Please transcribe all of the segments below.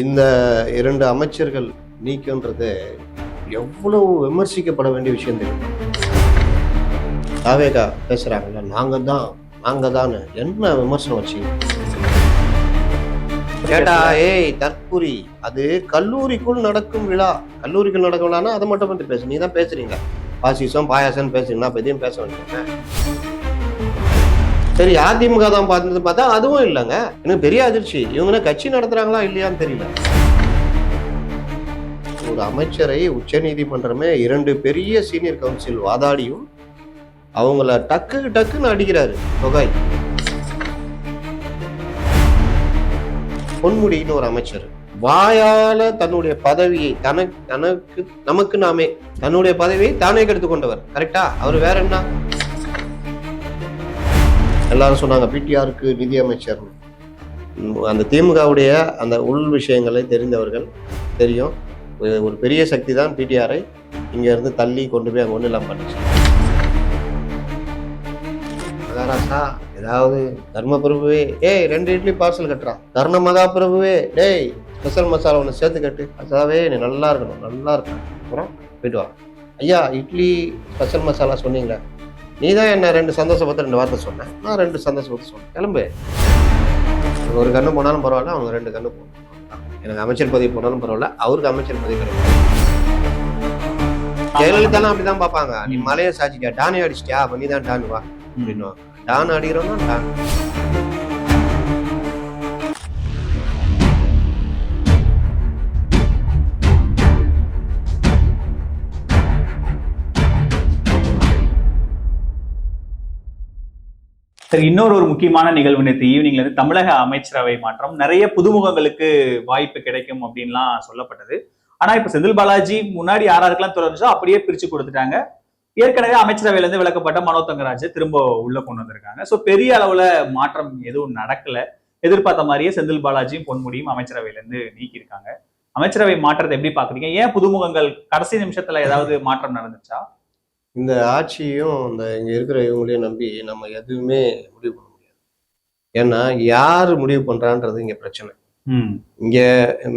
இந்த இரண்டு அமைச்சர்கள் நீக்கம்ன்றது எவ்வளவு விமர்சிக்கப்பட வேண்டிய விஷயம் தெரியும்? தாவேகா பேசுறாங்கல்ல நாங்க தான் நாங்க தான் என்ன விமர்சனம் வச்சு கேட்டா ஏய் தற்குறி அது கல்லூரிக்குள் நடக்கும் விழா. கல்லூரிக்குள் நடக்கும் விழானா அதை மட்டும் வந்து பேசு. நீ தான் பேசுறீங்க பாசிசம் பாயாசம் பேசுறீங்கன்னா அப்ப எதையும் பேச வேண்டியது சரி அதிமுக தான் பார்த்தது பார்த்தா அதுவும் இல்லைங்க. எனக்கு பெரிய அதிர்ச்சி. இவங்க கட்சி நடத்துறாங்களா இல்லையான்னு தெரியல. ஒரு அமைச்சரை உச்சநீதிமன்றமே இரண்டு பெரிய சீனியர் கவுன்சில் வாதாடியும் அவங்கள டக்கு டக்குன்னு அடிக்கிறாரு தொகை பொன்முடின்னு ஒரு அமைச்சர். வாயால தன்னுடைய பதவியை தனக்கு தனக்கு நமக்கு நாமே தன்னுடைய பதவியை தானே கெடுத்து கொண்டவர். கரெக்டா? அவர் வேற என்ன? எல்லாரும் சொன்னாங்க பிடிஆருக்கு நிதி அமைச்சர். அந்த திமுகவுடைய அந்த உள் விஷயங்களை தெரிந்தவர்கள் தெரியும். ஒரு- பெரிய சக்தி தான் பிடிஆரை இங்கேருந்து தள்ளி கொண்டு போய் அங்கே ஒன்றும் இல்லாமல் பண்ணிச்சு. மகாராஷ்டிரா ஏதாவது தர்ம பிரபுவே ஏய் ரெண்டு இட்லி பார்சல் கட்டுறான் தர்ண மகா பிரபுவே டேய் ஸ்பெஷல் மசாலா ஒன்று சேர்த்து கட்டு. அதாவே நீ நல்லா இருக்கணும் நல்லா இருக்கணும். அப்புறம் போயிட்டு வா. ஐயா இட்லி ஸ்பெஷல் மசாலா சொன்னீங்களே. நீ தான் என்ன ரெண்டு சந்தோஷப்பட்டு ரெண்டு வார்த்தை சொன்னேன் நான் ரெண்டு சந்தோஷப்பட்டு சொன்னேன். கிளம்பு. ஒரு கண்ணு போனாலும் பரவாயில்ல அவங்க ரெண்டு கண்ணு போகணும் எனக்கு அமைச்சர் பதவி போனாலும் பரவாயில்ல அவருக்கு அமைச்சர் பதவி கிடைக்கும் ஜெயலலிதாலாம் அப்படிதான் பார்ப்பாங்க. நீ மலையை சாச்சிட்டியா டானே அடிச்சிட்டியா? அப்ப நீ தான் டானு வா அப்படின்னு டான் அடிக்கிறோம்னா டான். சரி இன்னொரு ஒரு முக்கியமான நிகழ்வு நேற்று ஈவினிங்ல இருந்து தமிழக அமைச்சரவை மாற்றம். நிறைய புதுமுகங்களுக்கு வாய்ப்பு கிடைக்கும் அப்படின்லாம் சொல்லப்பட்டது. ஆனா இப்ப செந்தில் பாலாஜி முன்னாடி யாராருக்கெல்லாம் தொடர்ந்துச்சோ அப்படியே பிரிச்சு கொடுத்துட்டாங்க. ஏற்கனவே அமைச்சரவையில இருந்து விளக்கப்பட்ட மனோ தங்கராஜ் திரும்ப உள்ள கொண்டு வந்திருக்காங்க. சோ பெரிய அளவுல மாற்றம் எதுவும் நடக்கல. எதிர்பார்த்த மாதிரியே செந்தில் பாலாஜியும் பொன்முடியும் அமைச்சரவையில இருந்து நீக்கியிருக்காங்க. அமைச்சரவை மாற்றத்தை எப்படி பாக்குறீங்க? ஏன் புதுமுகங்கள் கடைசி நிமிஷத்துல ஏதாவது மாற்றம் நடந்துச்சா? இந்த ஆட்சியும் இந்த இங்க இருக்கிற இவங்களையும் நம்பி நம்ம எதுவுமே முடிவு பண்ண முடியாது. ஏன்னா யார் முடிவு பண்றான்றது இங்க பிரச்சனை. இங்க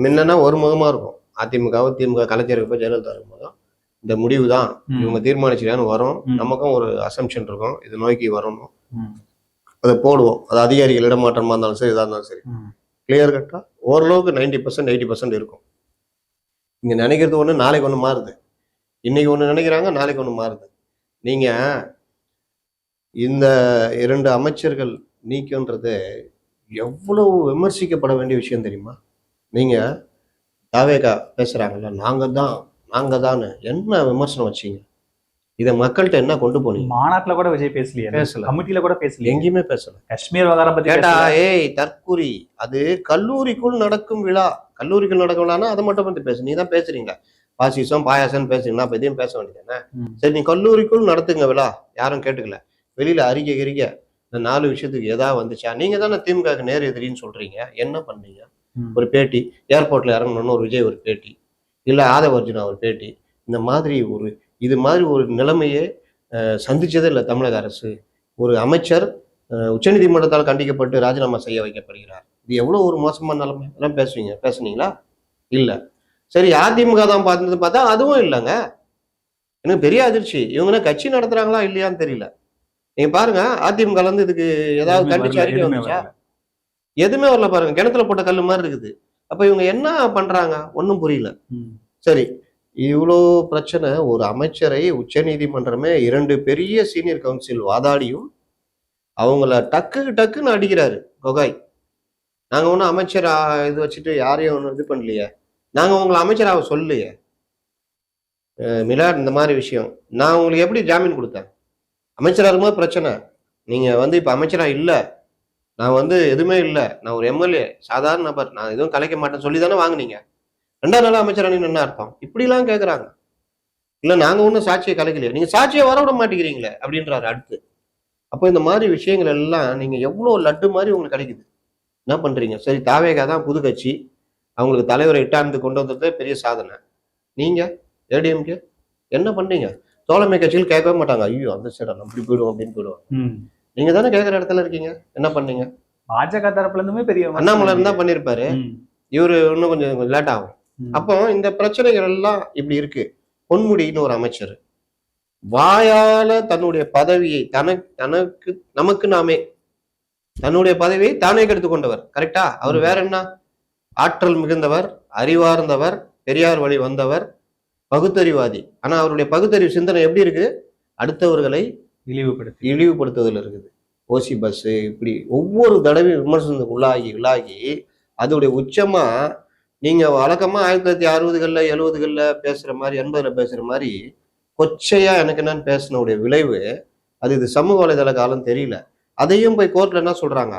முன்னன்னா ஒரு முகமா இருக்கும். அதிமுகவும் திமுக கலைஞர் இப்போ ஜெயலலிதா இருக்கும்போதும் இந்த முடிவு தான். இவங்க தீர்மானிச்சிட்டான்னு வரும். நமக்கும் ஒரு அசம்ஷன் இருக்கும். இது நோக்கி வரணும். அதை போடுவோம். அது அதிகாரிகள் இடமாற்றமா இருந்தாலும் சரி இதாக இருந்தாலும் சரி. கிளியர் கட்டா ஓரளவுக்கு நைன்டி பர்சன்ட் எயிட்டி பர்சன்ட் இருக்கும். இங்க நினைக்கிறது ஒண்ணு நாளைக்கு ஒண்ணு மாறுது. இன்னைக்கு ஒண்ணு நினைக்கிறாங்க நாளைக்கு ஒண்ணு மாறுது. நீங்க இந்த இரண்டு அமைச்சர்கள் நீக்கம்ன்றது எவ்வளவு விமர்சிக்கப்பட வேண்டிய விஷயம் தெரியுமா? நீங்க தாவேகா பேசுறாங்கல்ல நாங்க தான் நாங்க தான் என்ன விமர்சனம் வச்சீங்க? இதை மக்கள்கிட்ட என்ன கொண்டு போனீங்க? மாநாட்டுல கூட விஜய் பேசலையே பேசல. கமிட்டில கூட பேசலையே? எங்கேயுமே பேசல. காஷ்மீர் விவகாரம் பத்தி கேட்டா பேசல. ஏய் தற்குறி அது கல்லூரிக்குள் நடக்கும் விழா. கல்லூரிக்குள் நடக்கும் விழானா அதை மட்டும் வந்து பேசு. நீ தான் பேசுறீங்க. பாசிசம் பாயாசம் பேசுறீங்கன்னா அப்ப எதையும் பேச வேண்டியதானே. சரி நீ கல்லூரிக்குள் நடத்துங்க விழா. யாரும் கேட்டுக்கல. வெளியில அறிக்கை கிரிக்க இந்த நாலு விஷயத்துக்கு ஏதாவது வந்துச்சா? நீங்க தானே திமுக நேர் எதிரின்னு சொல்றீங்க. என்ன பண்ணீங்க. ஒரு பேட்டி. ஏர்போர்ட்ல இறங்கணும்னு ஒரு விஜய் ஒரு பேட்டி. இல்ல ஆதவ அர்ஜுனா ஒரு பேட்டி. இந்த மாதிரி ஒரு இது மாதிரி ஒரு நிலைமையே சந்திச்சதே இல்லை தமிழக அரசு. ஒரு அமைச்சர் உச்சநீதிமன்றத்தால் கண்டிக்கப்பட்டு ராஜினாமா செய்ய வைக்கப்படுகிறார். இது எவ்வளவு ஒரு மோசமான நிலைமை? எல்லாம் பேசுவீங்க. பேசுனீங்களா? இல்ல. சரி அதிமுக தான் பார்த்தது பார்த்தா அதுவும் இல்லைங்க. எனக்கு பெரிய அதிர்ச்சி. இவங்க கட்சி நடத்துறாங்களா இல்லையான்னு தெரியல. நீங்க பாருங்க அதிமுக இருந்து இதுக்கு ஏதாவது கண்டிச்சு அறிக்கை எதுவுமே வந்துச்சா? வரல. எதுவுமே வரல பாருங்க கிணத்துல போட்ட கல்லு மாதிரி இருக்குது. அப்ப இவங்க என்ன பண்றாங்க? ஒன்றும் புரியல. சரி இவ்வளோ பிரச்சனை ஒரு அமைச்சரை உச்சநீதிமன்றமே இரண்டு பெரிய சீனியர் கவுன்சில் வாதாடியும் அவங்கள டக்கு டக்குன்னு அடிக்கிறாரு கொகாய் நாங்க ஒன்றும் அமைச்சர் இது வச்சுட்டு யாரையும் ஒன்றும் இது பண்ணலையே. நாங்கள் உங்களை அமைச்சராக சொல்லலையே அஹ் மிலாட் இந்த மாதிரி விஷயம். நான் உங்களுக்கு எப்படி ஜாமீன் கொடுத்தேன்? அமைச்சராக இருக்கும்போது பிரச்சனை. நீங்கள் வந்து இப்போ அமைச்சராக இல்லை. நான் வந்து எதுவுமே இல்லை. நான் ஒரு எம்எல்ஏ சாதாரண நபர். நான் எதுவும் கலைக்க மாட்டேன்னு சொல்லி தானே வாங்குனீங்க. ரெண்டாவது நாள் அமைச்சராக என்ன அர்த்தம்? இப்படிலாம் கேட்குறாங்க இல்லை நாங்கள் ஒன்றும் சாட்சியை கலைக்கலையே. நீங்கள் சாட்சியை வர விட மாட்டேங்கிறீங்களே அப்படின்றாரு அடுத்து. அப்போ இந்த மாதிரி விஷயங்கள் எல்லாம் நீங்கள் எவ்வளோ லட்டு மாதிரி உங்களுக்கு கிடைக்குது? என்ன பண்ணுறீங்க சரி தாவேகா தான் புது கட்சி. அவங்களுக்கு தலைவரை இட்டாந்து கொண்டு வந்ததே பெரிய சாதனை. நீங்கள் ஏடிஎம்கே என்ன பண்ணீங்க தோழமை கட்சிகள் கேட்கவே மாட்டாங்க. ஐயோ அந்த சைடா அப்படி போயிடுவோம் அப்படின்னு போயிடுவோம் ம். நீங்கள் தானே கேட்குற இடத்துல இருக்கீங்க? என்ன பண்ணீங்க? பாஜக தரப்புல இருந்துமே பெரிய அண்ணாமலை இருந்தா பண்ணியிருப்பாரு. ம். இவரு இன்னும் கொஞ்சம் லேட் ஆகும். அப்போ இந்த பிரச்சனைகள் எல்லாம் இப்படி இருக்கு. பொன்முடின்னு ஒரு அமைச்சர். வாயால தன்னுடைய பதவியை தனக்கு தனக்கு நமக்கு நாமே தன்னுடைய பதவியை தானே கெடுத்து கொண்டவர். கரெக்டா அவர் வேற என்ன? ஆற்றல் மிகுந்தவர் அறிவார்ந்தவர் பெரியார் வழி வந்தவர் பகுத்தறிவாதி. ஆனா அவருடைய பகுத்தறிவு சிந்தனை எப்படி இருக்கு? அடுத்தவர்களை இழிவுபடுத்தி. இழிவுபடுத்துதல் இருக்குது. ஓசி பஸ் இப்படி ஒவ்வொரு தடவையும் விமர்சனத்துக்கு உள்ளாகி உள்ளாகி அதோடைய உச்சமா நீங்க வழக்கமா ஆயிரத்தி தொள்ளாயிரத்தி அறுபதுகள்ல எழுபதுகள்ல பேசுற மாதிரி எண்பதுல பேசுற மாதிரி கொச்சையா எனக்கு என்னன்னு பேசினுடைய விளைவு அது இது சமூக வலைதள காலம் தெரியல. அதையும் போய் கோர்ட்ல என்ன சொல்றாங்க?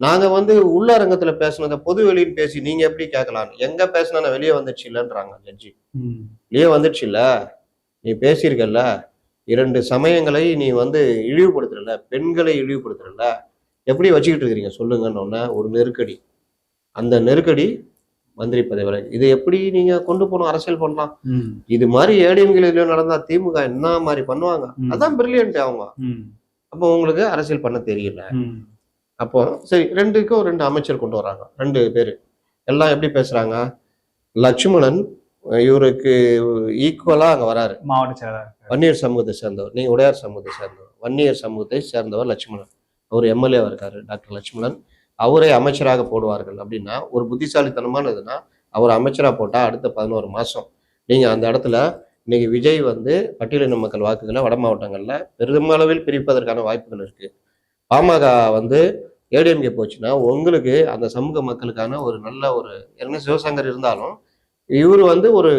நாங்க வந்து உள்ளரங்கத்துல பேசுனதை பொது வெளின்னு பேசி நீங்க எப்படி கேட்கலாம்? எங்க பேசினா வெளியே வந்துச்சு இல்லைன்றாங்க ஜட்ஜி. வெளியே வந்துடுச்சு இல்ல. நீ பேசியிருக்கல்ல. இரண்டு சமயங்களை நீ வந்து இழிவுபடுத்துறல பெண்களை இழிவுபடுத்துறல எப்படி வச்சுக்கிட்டு இருக்கிறீங்க? சொல்லுங்கன்னு ஒரு நெருக்கடி. அந்த நெருக்கடி மந்திரி பதவி வரை இது எப்படி நீங்க கொண்டு போகணும்? அரசியல் பண்ணலாம். இது மாதிரி ஏடிஎம்கில நடந்தா திமுக என்ன மாதிரி பண்ணுவாங்க. அதான் பிரில்லியன்ட் அவங்க. அப்போ உங்களுக்கு அரசியல் பண்ண தெரியல. அப்போ சரி ரெண்டுக்கும் ரெண்டு அமைச்சர் கொண்டு வராங்க. ரெண்டு பேர். எல்லாம் எப்படி பேசுறாங்க? லட்சுமணன் இவருக்கு ஈக்குவலா அங்க வராரு. மாவட்ட செயலாளர். வன்னியர் சமூகத்தை சேர்ந்தவர். நீங்க உடையார் சமூகத்தை சேர்ந்தவர். வன்னியர் சமூகத்தை சேர்ந்தவர் லட்சுமணன். அவர் எம்எல்ஏவா இருக்காரு டாக்டர் லட்சுமணன். அவரை அமைச்சராக போடுவார்கள் அப்படின்னா ஒரு புத்திசாலித்தனமானதுன்னா அவர் அமைச்சரா போட்டா அடுத்த பதினோரு மாசம். நீங்க அந்த இடத்துல இன்னைக்கு விஜய் வந்து பட்டியலின மக்கள் வாக்குகளை வட மாவட்டங்கள்ல பெருமளவில் பிரிப்பதற்கான வாய்ப்புகள் இருக்கு. பாமக வந்து ஏடிஎம்கே போச்சுன்னா உங்களுக்கு அந்த சமூக மக்களுக்கான ஒரு நல்ல ஒரு என்ன சிவசங்கர் இருந்தாலும் இவர் வந்து ஒரு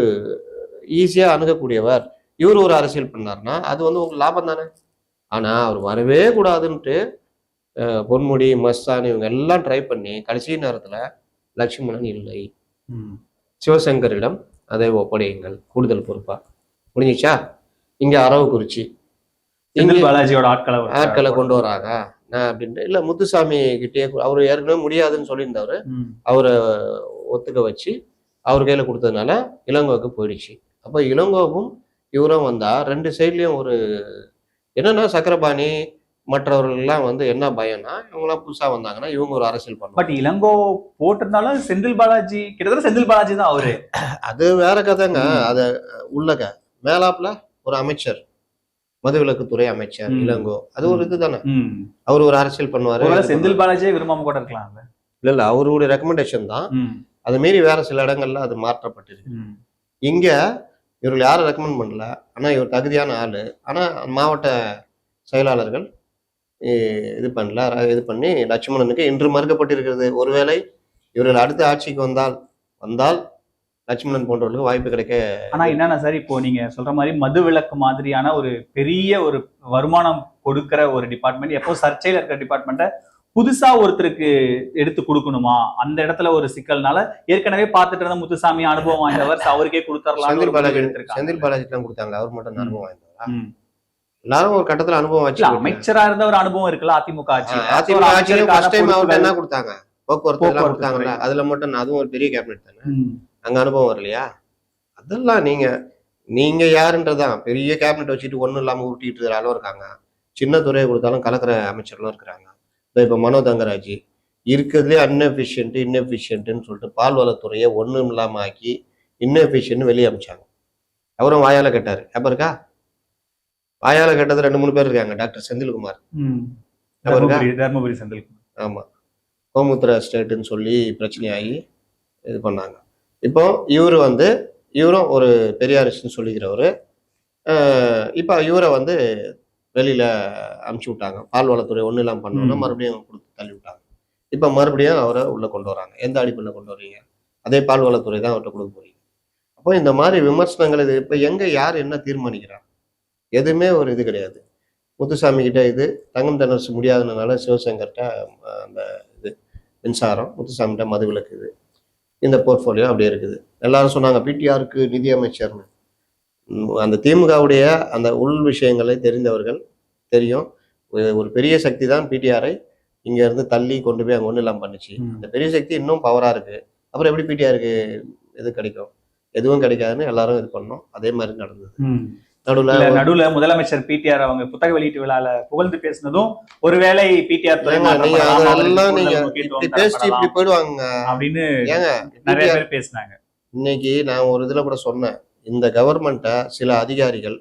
ஈஸியா அணுகக்கூடியவர். இவர் ஒரு அரசியல் பண்ணாருன்னா அது வந்து உங்களுக்கு லாபம் தானே? ஆனா அவர் வரவே கூடாதுன்ட்டு பொன்முடி மஸ்தான் இவங்க எல்லாம் ட்ரை பண்ணி கடைசி நேரத்துல லட்சுமணன் இல்லை. சிவசங்கரிடம் அதை ஒப்படையுங்கள். கூடுதல் பொறுப்பா? முடிஞ்சிச்சா? இங்க அரவக்குறிச்சி பாலாஜியோட ஆட்களை ஆட்களை கொண்டு வராங்க. அப்படின்ட்டு இல்ல முத்துசாமி கிட்டே அவர் ஏற்கனவே முடியாதுன்னு சொல்லியிருந்தவர். ம். அவரை ஒத்துக்க வச்சு அவர் கையில கொடுத்ததுனால இளங்கோவுக்கு போயிடுச்சு. அப்போ இளங்கோவும் இவரும் வந்தா ரெண்டு சைட்லயும் ஒரு என்னன்னா சக்கரபாணி மற்றவர்கள் எல்லாம் வந்து என்ன பயம்னா இவங்கெல்லாம் புதுசா வந்தாங்கன்னா இவங்க ஒரு அரசியல் பண்ணுவாங்க. பட் இளங்கோ போட்டிருந்தாலும் செந்தில் பாலாஜி கிட்டத்தட்ட செந்தில் பாலாஜி தான் அவரு. அது வேற கதைங்க. அத உள்ளக. மேலாப்ல ஒரு அமைச்சர். மதுவிலக்குத்துறை அமைச்சர். இளங்கோ. அது ஒரு இதுதானே. அவர் ஒரு அரசியல் பண்ணுவாரு. செந்தில் பாலாஜியே விரும்பாம கூட இருக்கலாம்ல? இல்ல இல்ல அவருடைய ரெக்கமெண்டேஷன் தான். அது மீறி வேற சில இடங்கள்ல அது மாற்றப்பட்டிருக்கு. இங்க இவர்கள் யாரும் ரெக்கமெண்ட் பண்ணல? ஆனா இவர் தகுதியான ஆளு. ஆனா மாவட்ட செயலாளர்கள் இது பண்ணல. இது பண்ணி லட்சுமணனுக்கு இன்று மறுக்கப்பட்டிருக்கிறது. ஒருவேளை இவர்கள் அடுத்த ஆட்சிக்கு வந்தால் வந்தால் லட்சுமணன் போன்றவர்களுக்கு வாய்ப்பு கிடைக்க ஆனா என்னன்னா சார் இப்போ நீங்க சொல்ற மாதிரி மது விலக்கு மாதிரியான ஒரு பெரிய ஒரு வருமானம் கொடுக்கிற ஒரு டிபார்ட்மெண்ட் எப்போ சர்ச்சையில இருக்கிற டிபார்ட்மெண்ட்டை புதுசா ஒருத்தருக்கு எடுத்து கொடுக்கணுமா? அந்த இடத்துல ஒரு சிக்கல்னால ஏற்கனவே பார்த்துட்டு இருந்த முத்துசாமி அனுபவம் வாய்ந்தவர் அவருக்கே கொடுத்துடலாம் செந்தில் பாலாஜி செந்தில் பாலாஜி தான் கொடுத்தாங்க அவர் மட்டும் அனுபவம் வாய்ந்தவரா. எல்லாரும் ஒரு கட்டத்துல அனுபவம் வச்சு அமைச்சரா இருந்த ஒரு அனுபவம் இருக்குல்ல அதிமுக ஆட்சி. அதிமுக ஆட்சியிலும் ஃபர்ஸ்ட் டைம் அவர்கிட்ட என்ன கொடுத்தாங்க? போக்குவரத்து கொடுத்தாங்கல்ல அதுல மட்டும் அதுவும் ஒரு பெரிய கேபினெட் தானே. அங்க அனுபவம் வரலையா? அதெல்லாம் நீங்க நீங்க யாருன்றதான் பெரிய கேபினெட் வச்சுட்டு ஒண்ணும் இல்லாம உருட்டிட்டு இருக்கிற அளவு இருக்காங்க. சின்ன துறையை கொடுத்தாலும் கலக்கிற அமைச்சர்களும் இருக்கிறாங்க. இப்ப மனோ தங்கராஜ் இருக்கிறதுலே அன்எஃபிஷியன்ட் இன்னெஃபிஷியன்ட்னு சொல்லிட்டு பால்வளத்துறையை ஒண்ணும் இல்லாம ஆக்கி இன்னெஃபிஷியன்ட் வெளியே அமிச்சாங்க. அவரும் வாயால கேட்டாரு. ஞாபகம் இருக்கா? வாயால கேட்டது ரெண்டு மூணு பேர் இருக்காங்க டாக்டர் செந்தில்குமார்? தர்மபுரி செந்தில் ஆமா. கோமுத்திர ஸ்டேட்டுன்னு சொல்லி பிரச்சனையாகி இது பண்ணாங்க. இப்போ இவர் வந்து இவரும் ஒரு பெரியாரிஸ்ட்னு சொல்லிக்கிறவர். இப்போ இவரை வந்து வெளியில அமுச்சு விட்டாங்க. பால்வளத்துறை ஒன்றும் இல்லாமல் பண்ணோன்னா ம். மறுபடியும் கொடுத்து தள்ளி விட்டாங்க. இப்போ மறுபடியும் அவரை உள்ள கொண்டு வராங்க. எந்த அடிப்படையில் கொண்டு வர்றீங்க? அதே பால்வளத்துறை தான் அவர்கிட்ட கொடுக்க போறீங்க. அப்போ இந்த மாதிரி விமர்சனங்கள் இது இப்போ எங்க யார் என்ன தீர்மானிக்கிறா எதுவுமே ஒரு இது கிடையாது. முத்துசாமி கிட்ட இது தங்கம் தென்னரசு முடியாதனால சிவசங்கர்கிட்ட அந்த இது மின்சாரம் முத்துசாமிகிட்ட மதுவிலக்கு இது. இந்த போர்ட்ஃபோலியோ அப்படியே இருக்குது. எல்லாரும் சொன்னாங்க பிடிஆருக்கு நிதி அமைச்சர்னு. உம், அந்த திமுகவுடைய அந்த உள் விஷயங்களை தெரிந்தவர்கள் தெரியும். ஒரு- பெரிய சக்தி தான் பிடிஆரை இங்க இருந்து தள்ளி கொண்டு போய் அங்க ஒன்றும் இல்லாமல் பண்ணுச்சு. அந்த பெரிய சக்தி இன்னும் பவரா இருக்கு. அப்புறம் எப்படி பிடிஆருக்கு இது கிடைக்கும்? எதுவும் கிடைக்காதுன்னு எல்லாரும் இது பண்ணோம். அதே மாதிரி நடந்தது. நடுவுல நடுவுல முதலமைச்சர் பிடிஆர் அவங்க புத்தக வெளியீட்டு விழால புகழ்ந்து பேசினதும் ஒருவேளை பிடிஆர் இப்படி பேசிட்டு இப்படி தரப்படலாம் போயிடுவாங்க. அப்படின்னு ஏங்க நிறைய பேர் பேசினாங்க. இன்னைக்கு நான் ஒரு இதுல கூட சொன்னேன். இந்த கவர்மெண்ட்டை சில அதிகாரிகள்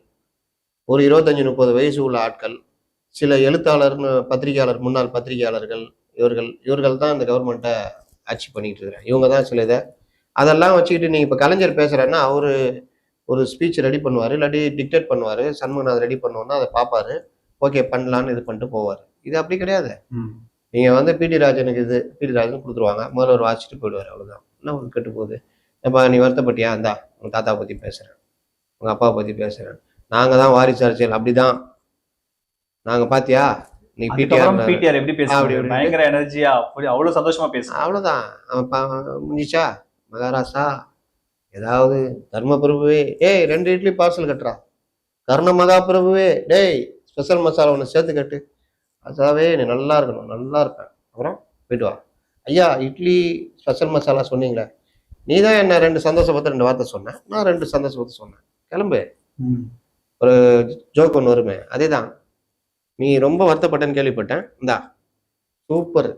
ஒரு இருபத்தஞ்சு முப்பது வயசு உள்ள ஆட்கள் சில எழுத்தாளர் பத்திரிகையாளர் முன்னாள் பத்திரிகையாளர்கள் இவர்கள் இவர்கள் தான் இந்த கவர்மெண்ட்டை ஆட்சி பண்ணிட்டு இருக்கிறாங்க. இவங்க தான் சில இதை அதெல்லாம் வச்சுக்கிட்டு நீங்க இப்ப கலைஞர் பேசுறேன்னா அவரு ஒரு ஸ்பீச் ரெடி பண்ணுவாரு இல்லாட்டி டிக்டேட் பண்ணுவாரு சண்முகநாத் ரெடி பண்ணுவோம்னா அதை பார்ப்பாரு. ஓகே பண்ணலான்னு இது பண்ணிட்டு போவார். இது அப்படி கிடையாது. ம். நீங்க வந்து பிடி ராஜனுக்கு இது பிடி ராஜன் கொடுத்துருவாங்க. முதல்ல ஒரு வாசிச்சுட்டு போயிடுவார் அவ்வளவுதான். என்ன உங்களுக்கு கெட்டு போகுது? ஏப்பா நீ வருத்தப்பட்டியா? இந்தா உங்க தாத்தா பத்தி பேசுறேன். உங்க அப்பா பத்தி பேசுறேன். நாங்க தான் வாரிசு அரசியல் அப்படிதான். நாங்க பாத்தியா? நீ அதுக்கப்புறம் பிடிஆர் பிடிஆர் எப்படி அப்படி இப்படி. பயங்கர எனர்ஜியா அவ்வளவு சந்தோஷமா பேசுறாரு அவ்வளவுதான். அவன் பா- முடிஞ்சிச்சா மகாராஷ்டிரா ஏதாவது தர்ம பிரபுவே ஏய் ரெண்டு இட்லி பார்சல் கட்டுறா. கர்ண மகா பிரபுவே டேய் ஸ்பெஷல் மசாலா ஒன்று சேர்த்து கட்டு. அதாவே நீ நல்லா இருக்கணும் நல்லா இருப்பேன் அப்புறம் போயிட்டு வா. ஐயா இட்லி ஸ்பெஷல் மசாலா சொன்னீங்களே. நீ தான் என்ன ரெண்டு சந்தோஷப்பட்டு ரெண்டு வார்த்தை சொன்னேன் நான் ரெண்டு சந்தோஷப்பட்டு சொன்னேன். கிளம்பு. ஜோக் ஒன்று வருமே. அதே தான் நீ ரொம்ப வருத்தப்பட்டேன்னு கேள்விப்பட்டேன். இந்தா. சூப்பர்.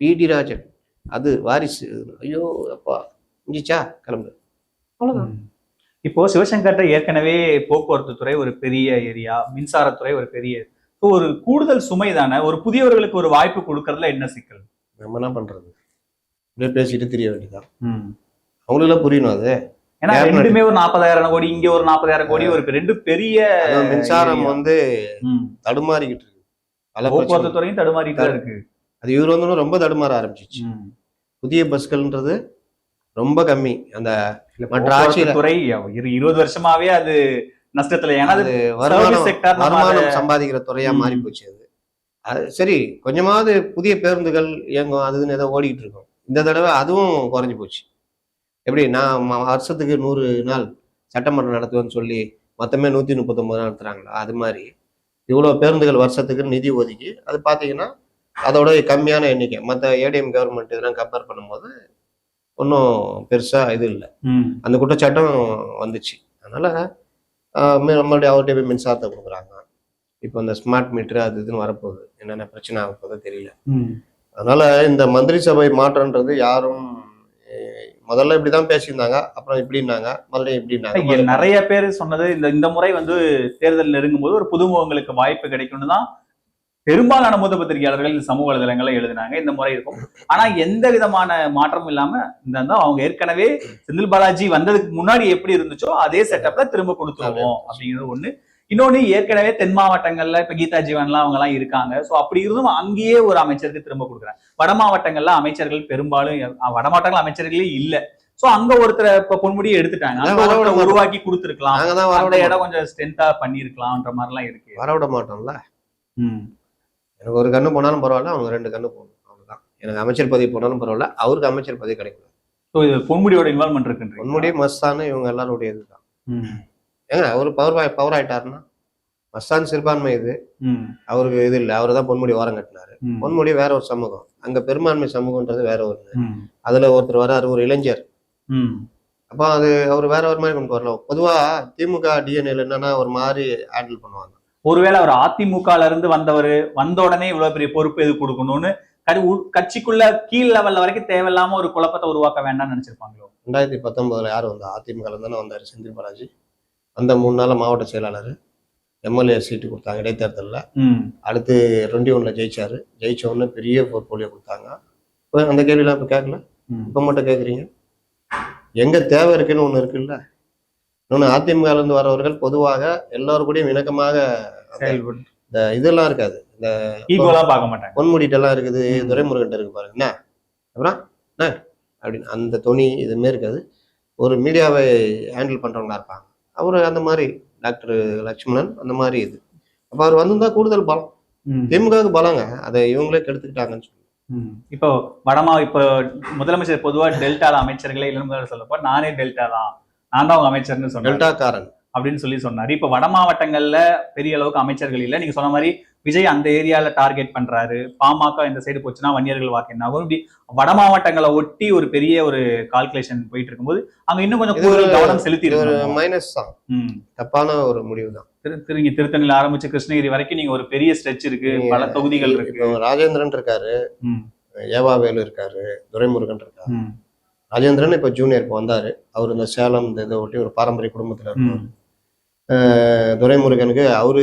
பிடி ராஜன். அது வாரிசு. ஐயோ அப்பா. முடிஞ்சிச்சா கிளம்பு. அவ்வளோதான் ம். இப்போ சிவசங்கர்ட்ட ஏற்கனவே போக்குவரத்து துறை ஒரு பெரிய ஏரியா மின்சாரத்துறை ஒரு பெரிய ஒரு கூடுதல் சுமை தானே ஒரு புதியவர்களுக்கு ஒரு வாய்ப்பு கொடுக்கறதுல என்ன சிக்கல் நம்ம என்ன பண்றது இப்படியே பேசிட்டு தெரிய வேண்டியதான் அவங்களுக்குலாம் புரியணும் அது ஏன்னா. ரெண்டுமே ஒரு நாற்பதாயிரம் கோடி இங்க ஒரு நாற்பதாயிரம் கோடி ஒரு ரெண்டு பெரிய மின்சாரம். வந்து. தடுமாறிக்கிட்டு இருக்கு போக்குவரத்து. துறையும் தடுமாறிட்டு தான் இருக்கு அது இவர் வந்து ரொம்ப தடுமாற ஆரம்பிச்சிச்சு. புதிய பஸ்கள்ன்றது ரொம்ப கம்மி. அந்த மற்ற ஆட்சியில- துறை இரு- இருபது வருஷமாவே அது நஷ்டத்துல. ஏன்னா அது வருமானம் வருமானம் சம்பாதிக்கிற துறையா. மாறி போச்சு அது. அது சரி கொஞ்சமாவது புதிய பேருந்துகள் இயங்கும் அதுன்னு ஏதோ ஓடிக்கிட்டு இருக்கும். இந்த தடவை அதுவும் குறைஞ்சு போச்சு. எப்படி நான் வருஷத்துக்கு நூறு நாள் சட்டமன்றம் நடத்துவேன்னு சொல்லி மொத்தமே நூத்தி முப்பத்தொன்பது நாள் நடத்துறாங்களா? அது மாதிரி. இவ்வளவு பேருந்துகள் வருஷத்துக்கு நிதி ஒதுக்கி அது பாத்தீங்கன்னா அதோட கம்மியான எண்ணிக்கை. மற்ற ஏடிஎம் கவர்மெண்ட் இதெல்லாம் கம்பேர் பண்ணும்போது ஒன்றும் பெருசா இது இல்லை. அந்த குற்றச்சாட்டும் வந்துச்சு. அதனால நம்மளுடைய அவர்கிட்ட போய் மின்சாரத்தை கொடுக்குறாங்க. இப்போ இந்த ஸ்மார்ட் மீட்டர் அது இதுன்னு வரப்போகுது. என்னென்ன பிரச்சனை ஆக போதோ தெரியல. அதனால இந்த மந்திரி சபை மாற்றம்ன்றது யாரும் முதல்ல இப்படிதான் பேசியிருந்தாங்க அப்புறம் இப்படின்னாங்க மறுபடியும் இப்படின்னாங்க. நிறைய பேர் சொன்னது இந்த இந்த முறை வந்து தேர்தல் நெருங்கும் போது ஒரு புதுமுகங்களுக்கு வாய்ப்பு கிடைக்கும்னு தான் பெரும்பாலான மூத்த பத்திரிகையாளர்கள் இந்த சமூக வலைதளங்கள்ல எழுதினாங்க இந்த முறை இருக்கும். ஆனா எந்த விதமான மாற்றமும் இல்லாம இந்த அவங்க ஏற்கனவே செந்தில் பாலாஜி வந்ததுக்கு முன்னாடி எப்படி இருந்துச்சோ அதே செட்டப்ல திரும்ப கொடுத்துருவோம் அப்படிங்கிறது ஒண்ணு. இன்னொன்னு ஏற்கனவே தென் மாவட்டங்கள்ல இப்ப கீதா ஜீவன்லாம் அவங்க எல்லாம் இருக்காங்க. சோ அப்படி இருந்தும் அங்கேயே ஒரு அமைச்சருக்கு திரும்ப கொடுக்குறாங்க வட மாவட்டங்கள்ல அமைச்சர்கள் பெரும்பாலும் வட மாவட்டங்கள் அமைச்சர்களே இல்ல. சோ அங்க ஒருத்தரை இப்ப பொன்முடியை எடுத்துட்டாங்க. அங்க உருவாக்கி கொடுத்துருக்கலாம். அந்த இடம் கொஞ்சம் ஸ்ட்ரென்த்தா பண்ணிருக்கலாம்ன்ற மாதிரி எல்லாம் இருக்கு. வர விட மாட்டோம்ல. எனக்கு ஒரு கண்ணு போனாலும் பரவாயில்ல அவங்க ரெண்டு கண்ணு போகணும் அவ்வளவுதான். எனக்கு அமைச்சர் பதவி போனாலும் பரவாயில்ல அவருக்கு அமைச்சர் பதவி கிடைக்கும் So, இது பொன்முடியோட இன்வால்மெண்ட் இருக்குன்றீங்க? உன்னுடைய மஸ்தானு இவங்க எல்லாருடைய இதுதான். ஏங்க அவர் பவர் பவர் ஆயிட்டாருன்னா மஸ்தான் சிறுபான்மை இது. அவருக்கு இது இல்லை அவர் தான் பொன்முடி ஓரம் கட்டினாரு. பொன்முடி வேற ஒரு சமூகம். அங்க பெரும்பான்மை சமூகம்ன்றது வேற ஒன்று ம். அதுல ஒருத்தர் வராரு ஒரு இளைஞர். அப்போ அது அவர் வேற ஒரு மாதிரி கொண்டு வரலாம் பொதுவா திமுக டிஎன்ஏல என்னன்னா ஒரு மாதிரி ஹேண்டில் பண்ணுவாங்க. ஒருவேளை அவர் அதிமுகல இருந்து வந்தவர் வந்த உடனே இவ்வளவு பெரிய பொறுப்பு எது கொடுக்கணும்னு கட்சிக்குள்ள கீழ் லெவல்ல வரைக்கும் தேவையில்லாம ஒரு குழப்பத்தை உருவாக்க வேண்டாம்னு நினைச்சிருப்பாங்களோ? ரெண்டாயிரத்தி பத்தொன்பதுல யார் வந்தா அதிமுக தானே வந்தாரு செந்தில் பாலாஜி. அந்த மூணு நாள் மாவட்ட செயலாளர் எம்எல்ஏ சீட்டு கொடுத்தாங்க இடைத்தேர்தலில். அடுத்து டுவெண்ட்டி ஒன்ல ஜெயிச்சாரு. ஜெயிச்ச உடனே பெரிய போர்ட்போலியோ கொடுத்தாங்க. இப்போ அந்த கேள்வியெல்லாம் இப்போ கேட்கல. இப்போ மட்டும் கேட்குறீங்க? எங்க தேவை இருக்குன்னு ஒன்று இருக்குல்ல? இன்னொன்று அதிமுகல இருந்து வரவர்கள் பொதுவாக எல்லாரும் கூடயும் இணக்கமாக இந்த இதெல்லாம் இருக்காது. இந்த ஈக்குவலா பார்க்க மாட்டாங்க. பொன்முடிட்டெல்லாம் இருக்குது. துரைமுருகன் இருக்கு பாருங்க. என்ன? அப்புறம் என்ன? அப்படின்னு அந்த துணி இதுமே இருக்காது. ஒரு மீடியாவை ஹேண்டில் பண்றவங்களா இருப்பாங்க. அவர் அந்த மாதிரி டாக்டர் லட்சுமணன் அந்த மாதிரி இது. அப்போ அவர் வந்திருந்தா கூடுதல் பலம். திமுகவுக்கு பலங்க. அதை இவங்களே கெடுத்துக்கிட்டாங்கன்னு சொல்லி. இப்போ வடமா இப்போ முதலமைச்சர் பொதுவா டெல்டால அமைச்சர்களே இல்லைன்னு சொல்லப்போ நானே டெல்டா தான் நான் தான் அமைச்சர்னு சொன்னேன் அப்படின்னு சொல்லி சொன்னாரு. இப்ப வட மாவட்டங்கள்ல பெரிய அளவுக்கு அமைச்சர்கள் இல்ல. நீங்க சொன்ன மாதிரி விஜய் அந்த ஏரியால டார்கெட் பண்றாரு. பாமக இந்த சைடு போச்சுன்னா வன்னியர்கள் வாக்கு என்ன ஆகும்? இப்படி வட மாவட்டங்களை ஒட்டி ஒரு பெரிய ஒரு கால்குலேஷன் போயிட்டு இருக்கும்போது அங்க இன்னும் கொஞ்சம் கூடுதல் கவனம் செலுத்தி மைனஸ் தான். தப்பான ஒரு முடிவு தான். திரு திருங்க திருத்தணில ஆரம்பிச்சு கிருஷ்ணகிரி வரைக்கும் நீங்க ஒரு பெரிய ஸ்ட்ரெச் இருக்கு. பல தொகுதிகள் இருக்கு. ராஜேந்திரன் இருக்காரு. ஏவாவேலு இருக்காரு. துரைமுருகன் இருக்காரு. ராஜேந்திரன் இப்போ ஜூனியருக்கு வந்தாரு. அவர் இந்த சேலம் இந்த இதை ஒட்டி ஒரு பாரம்பரிய குடும்பத்துல இருக்காரு துரைமுருகனுக்கு அவரு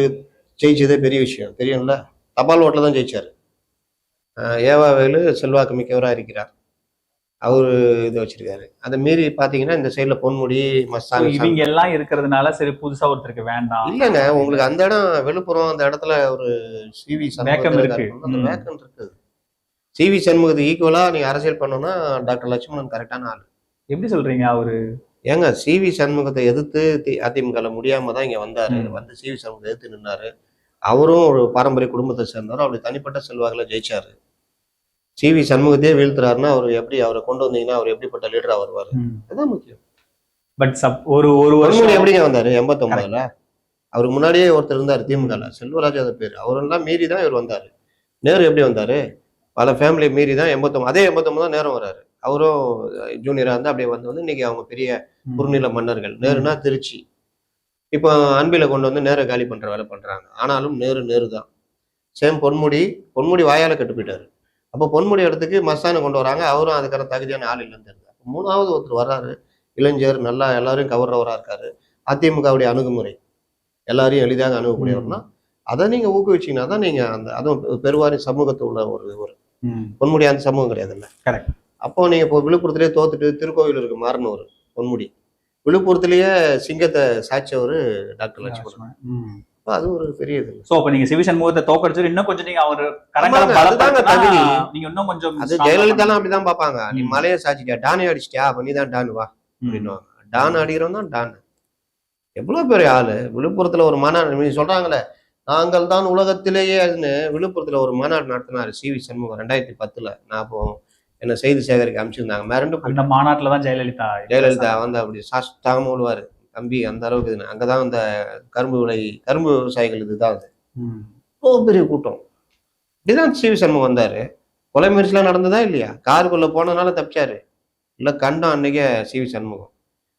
ஜெயிச்சதே பெரிய விஷயம். தெரியும்ல? தபால் ஓட்டில் தான் ஜெயிச்சாரு. ஏவாவேலு செல்வாக்கு மிக்கவராக இருக்கிறார். அவரு இது வச்சிருக்காரு. அதை மீறி பாத்தீங்கன்னா இந்த சைடுல பொன்முடி மஸ்தான் இவங்க எல்லாம் இருக்கிறதுனால சரி புதுசா ஒருத்தருக்கு வேண்டாம். இல்லைங்க உங்களுக்கு அந்த இடம் விழுப்புரம் அந்த இடத்துல ஒரு சிவி வேக்கம் இருக்கு. அந்த ம். வேக்கம் இருக்குது சிவி சண்முகத்துக்கு ஈக்குவலா நீங்க அரசியல் பண்ணணும்னா டாக்டர் லட்சுமணன் கரெக்டான ஆள். எப்படி சொல்றீங்க அவரு? ஏங்க சிவி சண்முகத்தை எதிர்த்து தி- அதிமுகல முடியாம தான் இங்க வந்தாரு. வந்து சிவி சண்முகத்தை எதிர்த்து நின்னாரு. அவரும் ஒரு பாரம்பரிய குடும்பத்தை சேர்ந்தவர். அவருடைய தனிப்பட்ட செல்வாக்குல ஜெயிச்சாரு. சிவி சண்முகத்தையே வீழ்த்துறாருன்னா அவர் எப்படி அவரை கொண்டு வந்தீங்கன்னா அவர் எப்படிப்பட்ட லீடரா வருவாரு? அதுதான் முக்கியம். பட் சப் ஒரு ஒரு வருஷம் எப்படிங்க வந்தாரு? எண்பத்தொன்பதுல? அவருக்கு முன்னாடியே ஒருத்தர் இருந்தார் திமுகல. செல்வராஜ் அது பேர். அவரெல்லாம் மீறி தான் இவர் வந்தாரு. நேரு எப்படி வந்தாரு? பல ஃபேமிலி மீறி தான் எண்பத்தொம்பது அதே எண்பத்தொம்பது தான் நேரம் வராரு. அவரும் ஜூனியரா இருந்து அப்படியே வந்து வந்து இன்னைக்கு அவங்க பெரிய குறுநில மன்னர்கள். நேருனா திருச்சி. இப்போ அன்பில கொண்டு வந்து நேரு காலி பண்ற வேலை பண்றாங்க. ஆனாலும் நேரு நேரு தான் சேம் பொன்முடி பொன்முடி வாயால கட்டு போயிட்டாரு. அப்போ பொன்முடி இடத்துக்கு மஸ்தானை கொண்டு வராங்க. அவரும் அதுக்கான தகுதியான ஆள் இல்லைன்னு அப்ப மூணாவது ஒருத்தர் வர்றாரு. இளைஞர் நல்லா எல்லாரையும் கவர்றவரா இருக்காரு. அதிமுகவுடைய அணுகுமுறை. எல்லாரையும் எளிதாக அணுகக்கூடியவர்னா அதை நீங்க ஊக்குவிச்சீங்கன்னா தான் நீங்க அந்த அதுவும் பெருவாரி சமூகத்தில் உள்ள ஒரு ஒரு. பொன்முடி அந்த சமூகம் கிடையாதுல்ல? Correct. அப்போ நீங்க இப்போ விழுப்புரத்திலே தோத்துட்டு திருக்கோவிலூருக்கு மாறினவர் பொன்முடி. விழுப்புரத்திலேயே சிங்கத்தை சாய்ச்சவர் டாக்டர் லட்சுமணன். அது ஒரு பெரிய இது. சோ அப்ப நீங்க சிவி சண்முகத்தை தோக்கடிச்சு இன்னும் கொஞ்சம் நீங்க அவர் தகுதி. நீங்க இன்னும் கொஞ்சம் அது ஜெயலலிதாலாம் அப்படிதான் பார்ப்பாங்க. நீ. மலையை சாச்சிட்டியா டானே அடிச்சிட்டியா? அப்ப நீ தான் டான் வா. அப்படின்னுவாங்க. டான் அடிக்கிறவன் தான் டான். எவ்வளவு பெரிய ஆளு. விழுப்புரத்துல ஒரு மாநாடு நீ சொல்றாங்களே நாங்கள் தான் உலகத்திலேயே அதுன்னு விழுப்புரத்துல ஒரு மாநாடு நடத்தினாரு சி வி சண்முகம் ரெண்டாயிரத்தி பத்துல. நான் அப்போ என்ன செய்தி சேகரிக்க அமைச்சிருந்தாங்க மிரண்டு. அந்த மாநாட்டுல தான் ஜெயலலிதா ஜெயலலிதா வந்து அப்படி சாஸ்தாகமா விழுவாரு தம்பி அந்த அளவுக்கு இதுன்னு. அங்கதான் அந்த கரும்பு விளை கரும்பு விவசாயிகள் இதுதான் அது. அவ்வளோ பெரிய கூட்டம். இப்படிதான் சி வி சண்முகம் வந்தாரு. கொலை முயற்சிலாம் நடந்ததா இல்லையா? காருக்குள்ள போனதுனால தப்பிச்சாரு. இல்ல கண்டம் அன்னைக்கே சி வி சண்முகம்.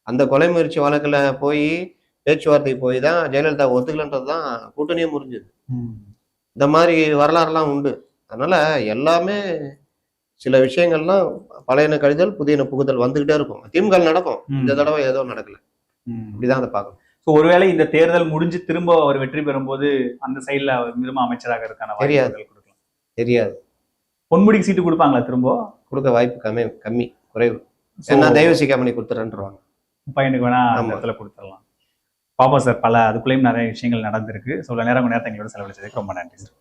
அந்த கொலை முயற்சி வழக்குல போய் பேச்சுவார்த்தைக்கு போய் தான் ஜெயலலிதா ஒத்துக்கலன்றது தான் கூட்டணியே முறிஞ்சுது. இந்த மாதிரி வரலாறுலாம் உண்டு. அதனால எல்லாமே சில விஷயங்கள்லாம் பழையன கழிதல் புதியன புகுதல் வந்துகிட்டே இருக்கும். திமுக நடக்கும். இந்த. தடவை ஏதோ நடக்கல. இப்படிதான் அதை பார்க்கணும். So, ஒருவேளை இந்த தேர்தல் முடிஞ்சு திரும்ப அவர் வெற்றி பெறும்போது அந்த சைடுல அவர் திரும்ப அமைச்சராக இருக்கான தெரியாது. கொடுக்கலாம். தெரியாது. பொன்முடிக்கு சீட்டு கொடுப்பாங்களா திரும்ப? கொடுக்க வாய்ப்பு கம்மி கம்மி குறைவு. ஏன்னா தயவு கம்பெனி கொடுத்துறேன்ருவாங்க பையனுக்கு வேணா அந்த. இடத்துல கொடுத்துடலாம். பாப்பா சார். பல அதுக்குள்ளேயும் நிறைய விஷயங்கள் நடந்திருக்கு. ஸோ நேரம் நேரத்தை எங்களோட செலவழிச்சதுக்கு ரொம்ப நன்றி சார்.